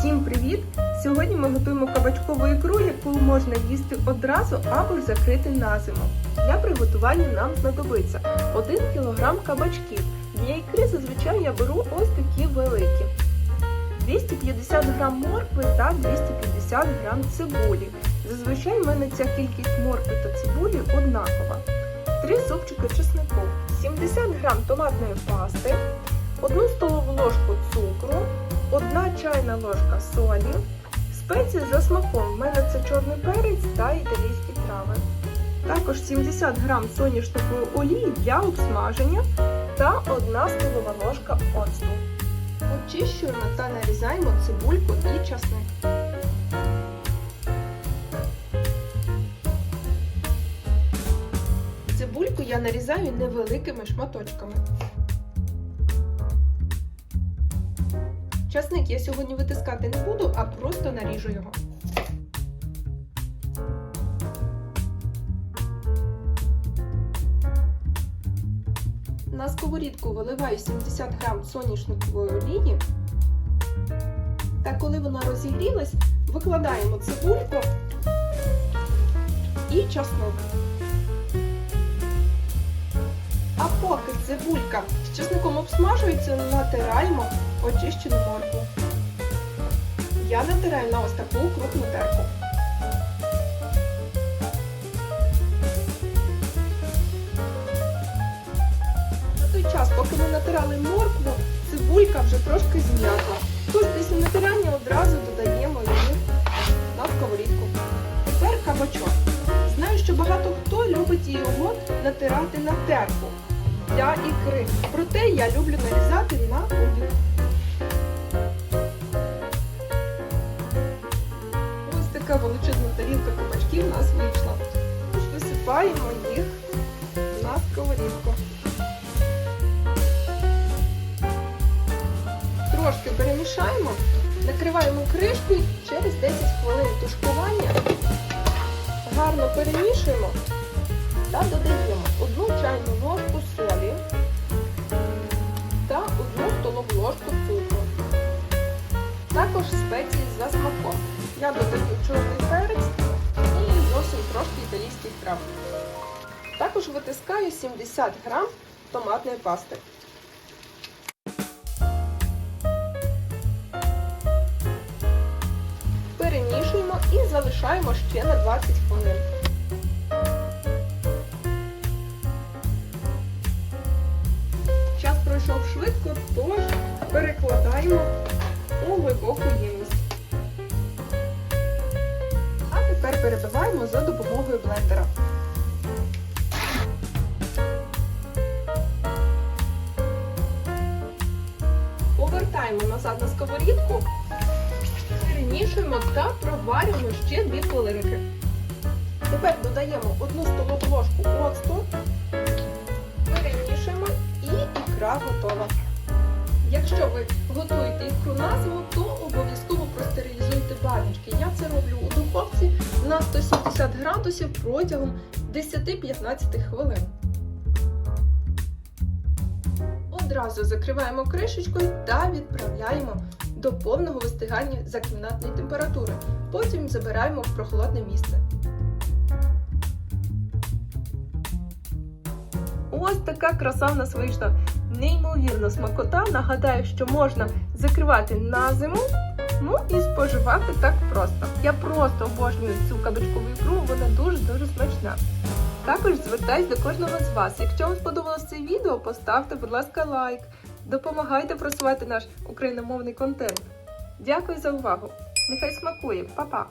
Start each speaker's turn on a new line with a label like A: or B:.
A: Всім привіт! Сьогодні ми готуємо кабачкову ікру, яку можна їсти одразу або закрити на зиму. Для приготування нам знадобиться 1 кг кабачків. Для ікри зазвичай я беру ось такі великі. 250 г моркви та 250 г цибулі. Зазвичай в мене ця кількість моркви та цибулі однакова. 3 зубчики чеснику, 70 г томатної пасти, 1 столову ложку цукру, 1 чайна ложка солі, спеції за смаком. В мене це чорний перець та італійські трави. Також 70 г соняшникової олії для обсмаження та 1 столова ложка оцту. Очищуємо та нарізаємо цибульку і часник. Цибульку я нарізаю невеликими шматочками. Часник я сьогодні витискати не буду, а просто наріжу його. На сковорідку виливаю 70 г соняшникової олії. Та коли вона розігрілась, викладаємо цибульку і часнок. А поки цибулька з чесником обсмажується, натираємо очищену моркву. Я натираю на ось таку крупну терку. На той час, поки ми натирали моркву, цибулька вже трошки зм'якла. Тож після натирання одразу додаємо її на сковорідку. Тепер кабачок. Знаю, що багато хто любить його натирати на терку для ікри. Проте я люблю нарізати на кубик. Величезна тарілка кабачків нас вийшла. Висипаємо їх на сковорідку. Трошки перемішаємо, накриваємо кришкою через 10 хвилин тушкування. Гарно перемішуємо та додаємо 1 чайну ложку солі та 1 столову ложку цукру. Також спеції за смаком. Я додаю чорний перець і зовсім трошки італійських трав. Також витискаю 70 грам томатної пасти. Перемішуємо і залишаємо ще на 20 хвилин. Час пройшов швидко, тож перекладаємо у глибоку ємність. Перебиваємо за допомогою блендера. Повертаємо назад на сковорідку, перемішуємо та проварюємо ще 2 хвилинки. Тепер додаємо 1 столову ложку оцту, перемішуємо і ікра готова. Якщо ви готуєте ікру на зиму, то обов'язково простерилізуйте баночки. Я це роблю у духовці на 170 градусів протягом 10-15 хвилин. Одразу закриваємо кришечкою та відправляємо до повного вистигання за кімнатної температури. Потім забираємо в прохолодне місце. Ось така краса в нас вийшла. Неймовірна смакота. Нагадаю, що можна закривати на зиму, ну і споживати так просто. Я просто обожнюю цю кабачкову ікру, вона дуже-дуже смачна. Також звертаюсь до кожного з вас. Якщо вам сподобалось це відео, поставте, будь ласка, лайк. Допомагайте просувати наш україномовний контент. Дякую за увагу! Нехай смакує, Па-па!